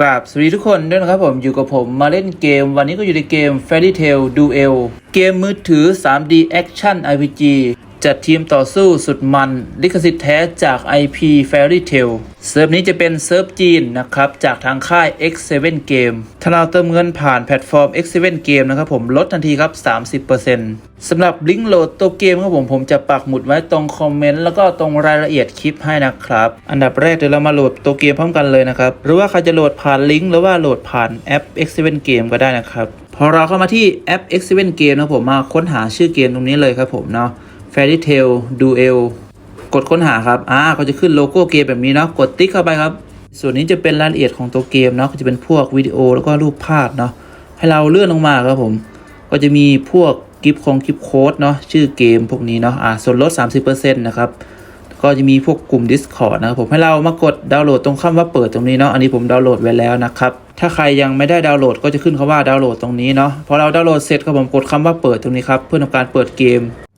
กราบสวัสดีทุกคนด้วยนะครับผมอยู่กับผมมาเล่นเกม วันนี้ก็อยู่ในเกม Fairy Tail Duel เกมมือถือ 3D Action RPG จัดทีมต่อสู้สุดมัน ลิขสิทธิ์แท้จาก IP Fairy Tail เซิร์ฟนี้จะเป็นเซิร์ฟจีนนะครับ จากทางค่าย X7 Game ถ้าเราเติมเงินผ่านแพลตฟอร์ม X7 Game นะครับผมลดทันทีครับ 30%สำหรับลิงก์โหลดตัวเกมครับผมผมจะปักหมุดไว้ตรงคอมเมนต์แล้วก็ตรงรายละเอียดคลิปให้นะครับ อันดับแรกเดี๋ยวเรามาโหลดตัวเกมพร้อมกันเลยนะครับ หรือว่าใครจะโหลดผ่านลิงก์หรือว่าโหลดผ่านแอป X7 Game ก็ได้นะครับพอเราเข้ามาที่แอป X7 Game นะครับผมมาค้นหาชื่อเกมตรงนี้เลยครับผมเนาะ Fairy Tail Duel กดค้นหาครับ อ่า ก็จะขึ้นโลโก้เกมแบบนี้เนาะ กดติ๊กเข้าไปครับ ส่วนนี้จะเป็นรายละเอียดของตัวเกมเนาะ ก็จะเป็นพวกวิดีโอแล้วก็รูปภาพเนาะ ให้เราเลื่อนลงมาครับผม ก็จะมีพวกกิฟต์ของกิฟต์โค้ดเนาะ ชื่อเกมพวกนี้เนาะ อ่า ส่วนลด 30%นะครับ ก็จะมีพวกกลุ่ม Discord นะครับผม ให้เรามากดดาวน์โหลดตรงคำว่าเปิดตรงนี้เนาะ อันนี้ผมดาวน์โหลดไว้แล้วนะครับ ถ้าใครยังไม่ได้ดาวน์โหลดก็จะขึ้นคำว่าดาวน์โหลดตรงนี้เนาะ พอเราดาวน์โหลดเสร็จครับผมกดคำว่าเปิดตรงนี้ครับ เพื่อทำการเปิดเกม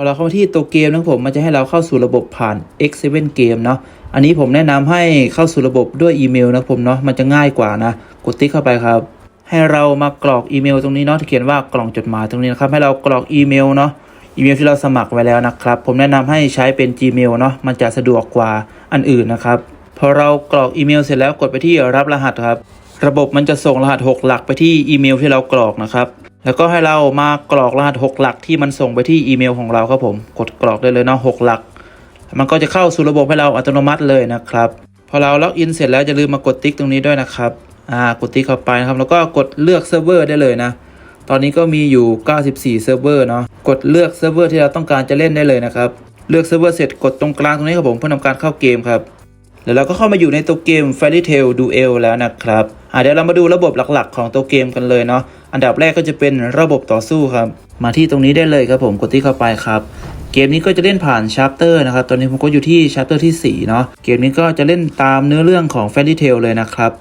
พอเราเข้ามาที่ตัวเกมนะผมมันจะให้เราเข้าสู่ระบบผ่าน X7 Game เนาะอันนี้ผมแนะนำให้เข้าสู่ระบบด้วยอีเมลนะผมเนาะมันจะง่ายกว่านะ กดติ๊กเข้าไปครับ ให้เรามากรอกอีเมลตรงนี้เนาะที่เขียนว่ากล่องจดหมายตรงนี้นะครับให้เรากรอกอีเมลเนาะอีเมลที่เราสมัครไว้แล้วนะครับ ผมแนะนำให้ใช้เป็น Gmail เนาะมันจะสะดวกกว่าอันอื่นนะครับพอเรากรอกอีเมลเสร็จแล้วกดไปที่รับรหัสครับ ระบบมันจะส่งรหัส 6 หลักไปที่อีเมลที่เรากรอกนะครับ แล้วก็ให้เรามากรอกรหัส 6 หลักที่มันส่งไปที่อีเมลของเราครับผม กดกรอกได้เลยเนาะ6หลัก มันก็จะเข้าสู่ระบบให้เราอัตโนมัติเลยนะครับพอเราล็อกอินเสร็จแล้วอย่าลืมมากดติ๊กตรงนี้ด้วยนะครับอ่ากดติ๊กเข้าไปนะครับแล้วก็กดเลือกเซิร์ฟเวอร์ได้เลยนะตอนนี้ก็มีอยู่ 94 เซิร์ฟเวอร์เนาะกดเลือกเซิร์ฟเวอร์ที่เราต้องการจะเล่นได้เลยนะครับเลือกเซิร์ฟเวอร์เสร็จกดตรงกลางตรงนี้ครับผมเพื่อทำการเข้าเกมครับแล้วเราก็เข้ามาอยู่ในตัวเกม Fairy Tail Duel แล้วนะครับ เดี๋ยวเรามาดูระบบหลักๆ ของตัวเกมกันเลยเนาะอันดับแรกก็จะเป็นระบบต่อสู้ครับ มาที่ตรงนี้ได้เลยครับผมกดที่เข้าไปครับเกมนี้ก็จะเล่นผ่านชาร์เตอร์นะครับ ตอนนี้ผมก็อยู่ที่ชาร์เตอร์ที่4เนาะเกมนี้ก็จะเล่นตามเนื้อเรื่องของแฟนดิทเทลเลยนะครับ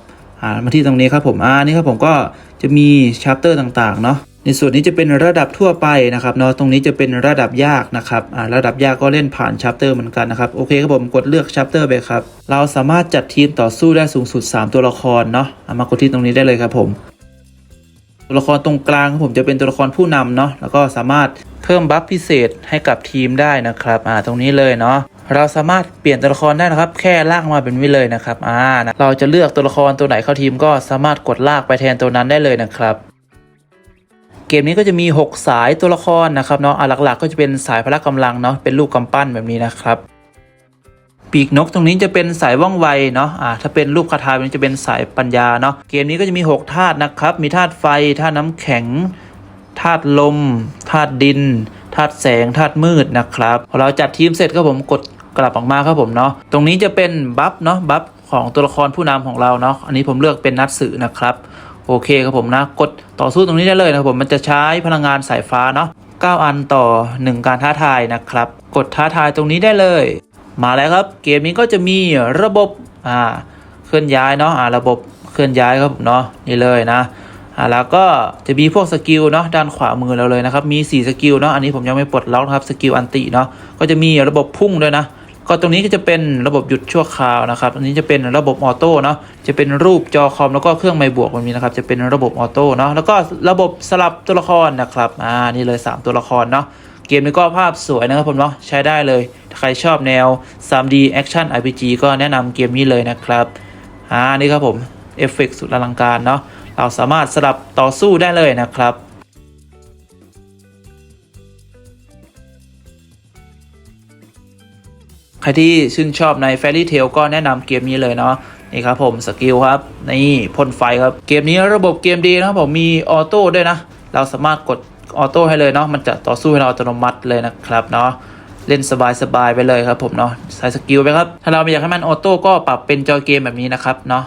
มาที่ตรงนี้ครับผมอ่านี่ครับผมก็จะมีชาร์เตอร์ต่างๆเนาะ ในส่วนนี้จะเป็นระดับทั่วไปนะครับเนาะตรงนี้จะเป็นระดับยากนะครับอ่าระดับยากก็เล่นผ่านชัปเตอร์เหมือนกันนะครับโอเคครับผมกดเลือกชัปเตอร์ไปครับเราสามารถจัดทีมต่อสู้ได้สูงสุด 3 ตัวละครเนาะอ่ามากดที่ตรงนี้ได้เลยครับผมตัวละครตรงกลางครับผมจะเป็นตัวละครผู้นำเนาะแล้วก็สามารถเพิ่มบัฟพิเศษให้กับทีมได้นะครับอ่าตรงนี้เลยเนาะเราสามารถเปลี่ยนตัวละครได้นะครับ แค่ลากมาเป็นวิเลยนะครับอ่านะเราจะเลือกตัวละครตัวไหนเข้าทีมก็สามารถกดลากไปแทนตัวนั้นได้เลยนะครับ เกมนี้ก็จะมี 6 สายตัวละครนะครับเนาะอะหลักๆ ก็จะเป็นสายพละกำลังเนาะเป็นลูกกำปั้นแบบนี้นะครับปีกนกตรงนี้จะเป็นสายว่องไวเนาะอ่าถ้าเป็นรูปคาถามันจะเป็นสายปัญญาเนาะเกมนี้ก็จะมี 6 ธาตุนะครับ มีธาตุไฟธาตุน้ำแข็งธาตุลมธาตุดินธาตุแสงธาตุมืดนะครับพอเราจัดทีมเสร็จก็ผมกดกลับออกมาครับผมเนาะตรงนี้จะเป็นบัฟเนาะบัฟของตัวละครผู้นำของเราเนาะอันนี้ผมเลือกเป็นนัดสื่อนะครับ โอเคครับผมนะ กดต่อสู้ตรงนี้ได้เลยนะครับผมมันจะใช้พลังงานสายฟ้าเนาะ9 อันต่อ 1 การท้าทายนะครับ กดท้าทายตรงนี้ได้เลย มาแล้วครับ เกมนี้ก็จะมีระบบอ่าเคลื่อนย้ายเนาะอ่าระบบเคลื่อนย้ายครับผมเนาะนี่เลยนะอ่าแล้วก็จะมีพวกสกิลเนาะด้านขวามือเราเลยนะครับมี 4 สกิลเนาะอันนี้ผมยังไม่ปลดล็อกนะครับสกิลอันติเนาะก็จะมีระบบพุ่งด้วยนะ ก็ตรงนี้ก็จะเป็นระบบหยุดชั่วคราวนะครับอันนี้จะเป็นระบบออโต้เนาะจะเป็นรูปจอคอมแล้วก็เครื่องไมค์บวกแบบนี้นะครับจะเป็นระบบออโต้เนาะแล้วก็ระบบสลับตัวละครนะครับอ่านี่เลย 3 ตัวละครเนาะเกมนี้ก็ภาพสวยนะครับผมเนาะใช้ได้เลยถ้าใครชอบแนว 3D Action RPG ก็แนะนำเกมนี้เลยนะครับอ่านี่ครับผมเอฟเฟกต์สุดอลังการเนาะเราสามารถสลับต่อสู้ได้เลยนะครับ ครที่ชื่นชอบในแฟรี่เทลก็แนะนำเกมนี้เลยเนาะนี่ครับผมสกิลครับ นี่พ่นไฟครับ เกมนี้ระบบเกมดีนะครับผมมีออโต้ด้วยนะ เราสามารถกดออโต้ให้เลยเนาะมันจะต่อสู้ให้เราอัตโนมัติเลยนะครับเนาะเล่นสบายสบายไปเลยครับผมเนาะใส่สกิลไปครับ ถ้าเราไม่อยากให้มันออโต้ก็ปรับเป็นจอยเกมแบบนี้นะครับเนาะ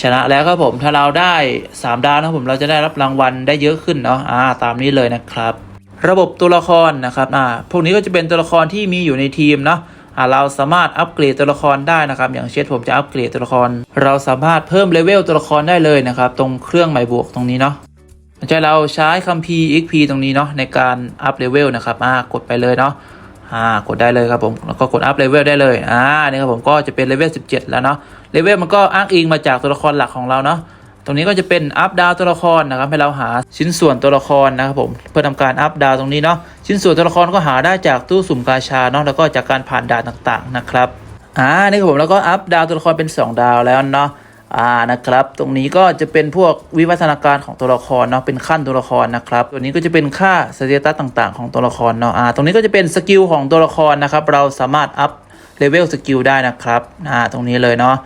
ชนะแล้วครับผมถ้าเราได้ 3 ดาวนะผมเราจะได้รับรางวัลได้เยอะขึ้นเนาะอ่าตามนี้เลยนะครับ ระบบตัวละครนะครับอ่าพวกนี้ก็จะเป็นตัวละครที่มีอยู่ในทีมเนาะอ่าเราสามารถอัปเกรดตัวละครได้นะครับ อย่างเช่นผมจะอัปเกรดตัวละคร เราสามารถเพิ่มเลเวลตัวละครได้เลยนะครับ ตรงเครื่องหมายบวกตรงนี้เนาะจะเราใช้คัมภีร์ XP ตรงนี้เนาะในการอัพเลเวลนะครับอ่ากดไปเลยเนาะอ่ากดได้เลยครับผมแล้วก็กดอัพเลเวลได้เลยอ่านี่ครับผมก็จะเป็นเลเวล17 แล้วเนาะเลเวลมันก็อ้างอิงมาจากตัวละครหลักของเราเนาะ ตรงนี้ก็จะเป็นอัพดาวตัวละครนะครับให้เราหาชิ้นส่วนตัวละครนะครับผมเพื่อทำการอัพดาวตรงนี้เนาะชิ้นส่วนตัวละครก็หาได้จากตู้สุ่มกาชาเนาะแล้วก็จากการผ่านด่านต่างๆนะครับอ่านี่ครับผมแล้วก็อัพดาวตัวละครเป็น 2 ดาวแล้วเนาะอ่านะครับ ตรงนี้ก็จะเป็นพวกวิวัฒนาการของตัวละครเนาะเป็นขั้นตัวละครนะครับ ตัวนี้ก็จะเป็นค่าสเตตัสต่าง ๆ ของตัวละครเนาะอ่าตรงนี้ก็จะเป็นสกิลของตัวละครนะครับ เราสามารถอัพเลเวลสกิลได้นะครับอ่าตรงนี้เลยเนาะ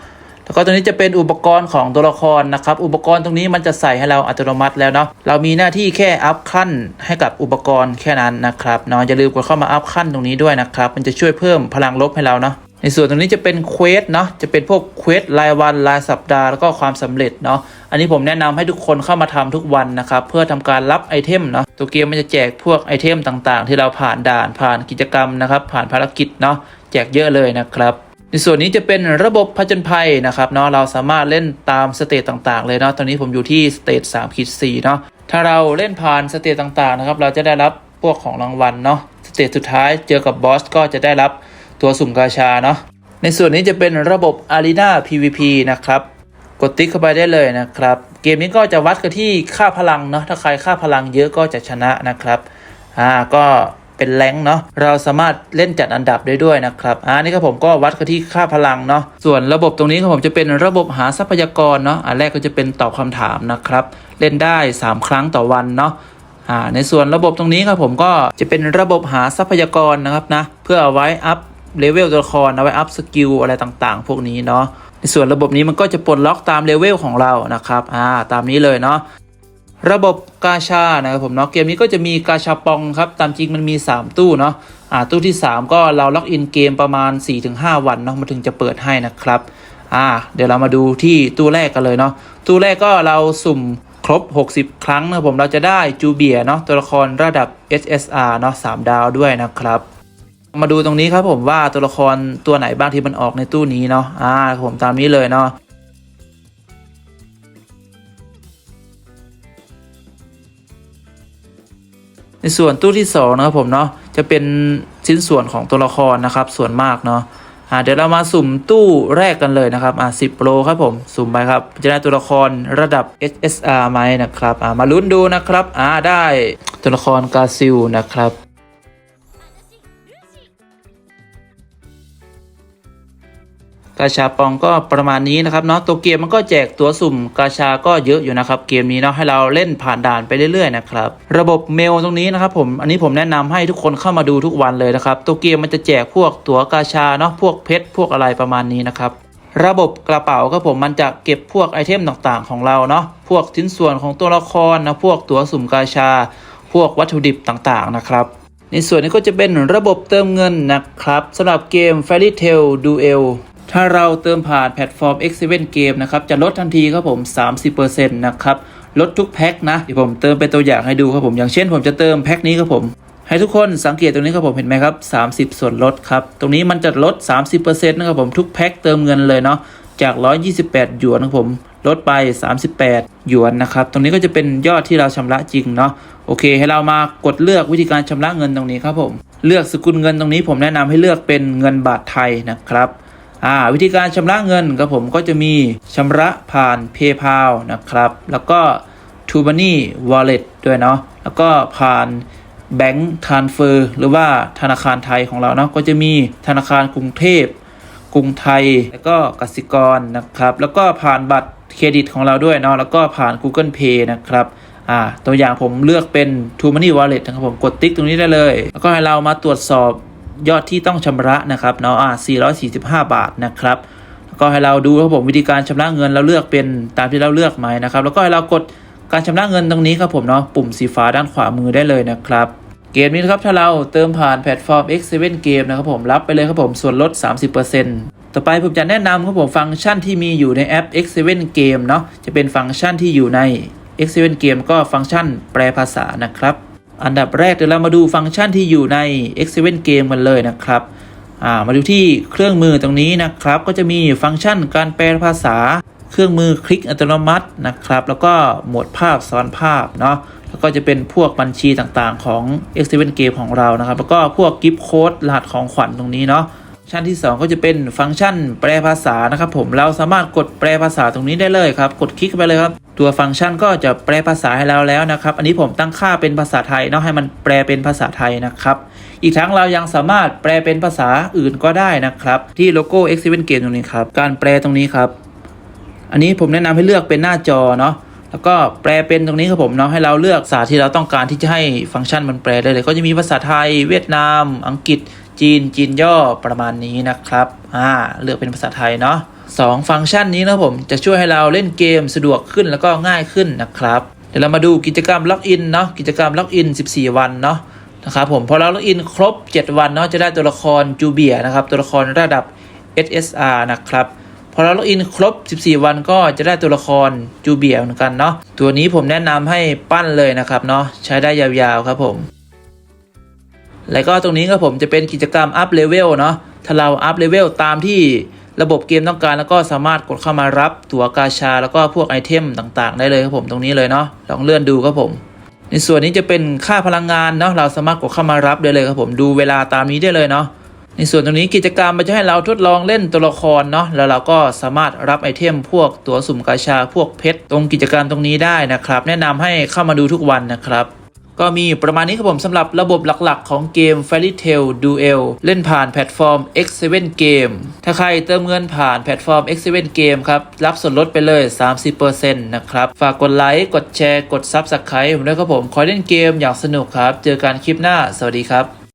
แล้วก็ตรงนี้จะเป็นอุปกรณ์ของตัวละครนะครับ อุปกรณ์ตรงนี้มันจะใส่ให้เราอัตโนมัติแล้วเนาะ เรามีหน้าที่แค่อัพขั้นให้กับอุปกรณ์แค่นั้นนะครับเนาะอย่าลืมกดเข้ามาอัพขั้นตรงนี้ด้วยนะครับ มันจะช่วยเพิ่มพลังลบให้เราเนาะในส่วนตรงนี้จะเป็นเควสเนาะ จะเป็นพวกเควสรายวันรายสัปดาห์แล้วก็ความสำเร็จเนาะ อันนี้ผมแนะนำให้ทุกคนเข้ามาทำทุกวันนะครับ เพื่อทำการรับไอเทมเนาะ ตัวเกมมันจะแจกพวกไอเทมต่างๆ ที่เราผ่านด่านผ่านกิจกรรมนะครับ ผ่านภารกิจเนาะ แจกเยอะเลยนะครับ ในส่วนนี้จะเป็นระบบผจญภัยนะครับเนาะเราสามารถเล่นตามสเตจต่างๆ เลยเนาะตอนนี้ผมอยู่ที่สเตจ3ขีด4เนาะถ้าเราเล่นผ่านสเตจต่างๆนะครับเราจะได้รับพวกของรางวัลเนาะสเตจสุดท้ายเจอกับบอสก็จะได้รับตัวสุ่มกาชาเนาะในส่วนนี้จะเป็นระบบ Arena PVP นะครับกดติ๊กเข้าไปได้เลยนะครับ เกมนี้ก็จะวัดกันที่ค่าพลังเนาะถ้าใครค่าพลังเยอะก็จะชนะนะครับอ่าก็ เป็นแรงเนาะเราสามารถเล่นจัดอันดับได้ด้วยนะครับอ่านี่ครับผมก็วัดกันที่ค่าพลังเนาะส่วนระบบตรงนี้ครับผมจะเป็นระบบหาทรัพยากรเนาะอันแรกก็จะเป็นตอบคำถามนะครับ เล่นได้ 3 ครั้งต่อวันเนาะอ่าในส่วนระบบตรงนี้ครับผมก็จะเป็นระบบหาทรัพยากรนะครับนะเพื่อเอาไว้อัพเลเวลตัวละครเอาไว้อัพสกิลอะไรต่างๆ พวกนี้เนาะในส่วนระบบนี้มันก็จะปลดล็อกตามเลเวลของเรานะครับอ่าตามนี้เลยเนาะ ระบบกาชานะครับผมเนาะเกมนี้ก็จะมีกาชาปองครับ ตามจริงมันมี 3 ตู้เนาะอ่าตู้ที่ 3 ก็เราล็อกอินเกมประมาณ 4-5 วันเนาะมันถึงจะเปิดให้นะครับอ่าเดี๋ยวเรามาดูที่ตู้แรกกันเลยเนาะตู้แรกก็เราสุ่มครบ 60 ครั้งนะครับผมเราจะได้จูเบียเนาะตัวละครระดับ SSR เนาะ3ดาวด้วยนะครับ มาดูตรงนี้ครับผมว่าตัวละครตัวไหนบ้างที่มันออกในตู้นี้เนาะอ่าผมตามนี้เลยเนาะ ในส่วนตู้ที่สองนะครับผมเนาะจะเป็นชิ้นส่วนของตัวละครนะครับ ส่วนมากเนาะอ่าเดี๋ยวเรามาสุ่มตู้แรกกันเลยนะครับอ่า10โปรครับผมสุ่มไปครับจะได้ตัวละครระดับ SSR ไหมนะครับอ่ามาลุ้นดูนะครับอ่าได้ตัวละครกาซิลนะครับ กาชาปองก็ประมาณนี้นะครับเนาะตัวเกมมันก็แจกตัวสุ่มกาชาก็เยอะอยู่นะครับเกมนี้เนาะให้เราเล่นผ่านด่านไปเรื่อยๆนะครับระบบเมลตรงนี้นะครับผมอันนี้ผมแนะนำให้ทุกคนเข้ามาดูทุกวันเลยนะครับตัวเกมมันจะแจกพวกตัวกาชาเนาะพวกเพชรพวกอะไรประมาณนี้นะครับระบบกระเป๋าครับผมมันจะเก็บพวกไอเทมต่างๆของเราเนาะพวกชิ้นส่วนของตัวละครนะพวกตัวสุ่มกาชา พวกวัตถุดิบต่างๆนะครับในส่วนนี้ก็จะเป็นระบบเติมเงินนะครับสำหรับเกม Fairy Tail Duel ถ้าเราเติมผ่านแพลตฟอร์ม X7 Game นะครับจะลดทันทีครับผม 30%นะครับลดทุกแพ็คนะเดี๋ยวผมเติมเป็นตัวอย่างให้ดูครับผมอย่างเช่น ผมจะเติมแพ็คนี้ครับผม ให้ทุกคนสังเกตตรงนี้ครับผมเห็นไหมครับ 30 ส่วนลดครับ ตรงนี้มันจะลด 30%นะครับผมทุกแพ็คเติมเงินเลยเนาะจาก 128 หยวนครับผมลดไป 38 หยวนนะครับ ตรงนี้ก็จะเป็นยอดที่เราชำระจริงเนาะ โอเค ให้เรามากดเลือกวิธีการชำระเงินตรงนี้ครับผม เลือกสกุลเงินตรงนี้ผมแนะนำให้เลือกเป็นเงินบาทไทยนะครับ อ่าวิธีการชำระเงินครับผมก็จะมีชำระผ่าน PayPal นะครับ แล้วก็ t o m o n y Wallet ด้วยเนาะแล้วก็ผ่าน Bank Transfer หรือว่าธนาคารไทยของเราเนาะก็จะมีธนาคารกรุงเทพ กรุงไทย แล้วก็กสิกรนะครับ แล้วก็ผ่านบัตรเครดิตของเราด้วยเนาะแล้วก็ผ่าน Google Pay นะครับอ่าตัวอย่างผมเลือกเป็น t o Money Wallet นะครับผมกดติ๊กตรงนี้ได้เลย แล้วก็ให้เรามาตรวจสอบ ยอดที่ต้องชำระนะครับเนาะอ่า445 บาทนะครับแล้วก็ให้เราดูครับผมวิธีการชำระเงินเราเลือกเป็นตามที่เราเลือกไหมนะครับแล้วก็ให้เรากดการชำระเงินตรงนี้ครับผมเนาะปุ่มสีฟ้าด้านขวามือได้เลยนะครับเกมนี้นะครับถ้าเราเติมผ่านแพลตฟอร์ม X7 Game นะครับผมรับไปเลยครับผมส่วนลด 30%ต่อไปผมจะแนะนำครับผมฟังก์ชันที่มีอยู่ในแอป X7 Game เนาะจะเป็นฟังก์ชันที่อยู่ใน X7 Game ก็ฟังก์ชันแปลภาษานะครับ อันดับแรกเดี๋ยวเรามาดูฟังก์ชันที่อยู่ใน X7 Game กันเลยนะครับามาดูที่เครื่องมือตรงนี้นะครับ ก็จะมีฟังก์ชันการแปลภาษา เครื่องมือคลิกอัตโนมัตินะครับ แล้วก็โหมดภาพซ้อนภาพเนาะแล้วก็จะเป็นพวกบัญชีต่างๆของ X7 Game ของเรานะครับ แล้วก็พวกกิฟต์โค้ดรหัสของขวัญตรงนี้เนาะ ชันที่ 2 ก็จะเป็นฟังก์ชันแปลภาษานะครับผมเราสามารถกดแปลภาษาตรงนี้ได้เลยครับ กดคลิกไปเลยครับ ตัวฟังก์ชันก็จะแปลภาษาให้เราแล้วนะครับ อันนี้ผมตั้งค่าเป็นภาษาไทยเนาะให้มันแปลเป็นภาษาไทยนะครับ อีกทั้งเรายังสามารถแปลเป็นภาษาอื่นก็ได้นะครับ ที่โลโก้ X7 Game ตรงนี้ครับการแปลตรงนี้ครับ อันนี้ผมแนะนำให้เลือกเป็นหน้าจอเนาะแล้วก็แปลเป็นตรงนี้ครับผมเนาะให้เราเลือกภาษาที่เราต้องการที่จะให้ฟังก์ชันมันแปลได้เลย ก็จะมีภาษาไทย เวียดนาม อังกฤษ จีนจีนย่อประมาณนี้นะครับอ่าเลือกเป็นภาษาไทยเนาะสองฟังก์ชันนี้นะผมจะช่วยให้เราเล่นเกมสะดวกขึ้นแล้วก็ง่ายขึ้นนะครับ เดี๋ยวเรามาดูกิจกรรมล็อกอินเนาะกิจกรรมล็อกอิน 14 วันเนาะนะครับผมพอเราล็อกอินครบ 7 วันเนาะจะได้ตัวละครจูเบียนะครับตัวละครระดับ SSR นะครับพอเราล็อกอินครบ 14 วันก็จะได้ตัวละครจูเบียเหมือนกันเนาะตัวนี้ผมแนะนำให้ปั้นเลยนะครับเนาะใช้ได้ยาวๆครับผม แล้วก็ตรงนี้ครับผมจะเป็นกิจกรรมอัพเลเวลเนาะ ถ้าเราอัพเลเวลตามที่ระบบเกมต้องการแล้วก็สามารถกดเข้ามารับตั๋วกาชา แล้วก็พวกไอเทมต่างๆ ได้เลยครับผมตรงนี้เลยเนาะลองเลื่อนดูครับผม ในส่วนนี้จะเป็นค่าพลังงานเนาะเราสามารถกดเข้ามารับได้เลยครับผมดูเวลาตามนี้ได้เลยเนาะในส่วนตรงนี้กิจกรรมมันจะให้เราทดลองเล่นตัวละครเนาะแล้วเราก็สามารถรับไอเทมพวกตั๋วสุ่มกาชาพวกเพชรตรงกิจกรรมตรงนี้ได้นะครับ แนะนำให้เข้ามาดูทุกวันนะครับ ก็มีประมาณนี้ครับผมสำหรับระบบหลักๆ ของเกม Fairy Tail Duel เล่นผ่านแพลตฟอร์ม X7 Game ถ้าใครเติมเงินผ่านแพลตฟอร์ม X7 Game ครับรับส่วนลดไปเลย 30%นะครับ ฝากกดไลค์ กดแชร์ กด Subscribe ผมด้วยครับผม คอยเล่นเกมอย่างสนุกครับ เจอกันคลิปหน้า สวัสดีครับ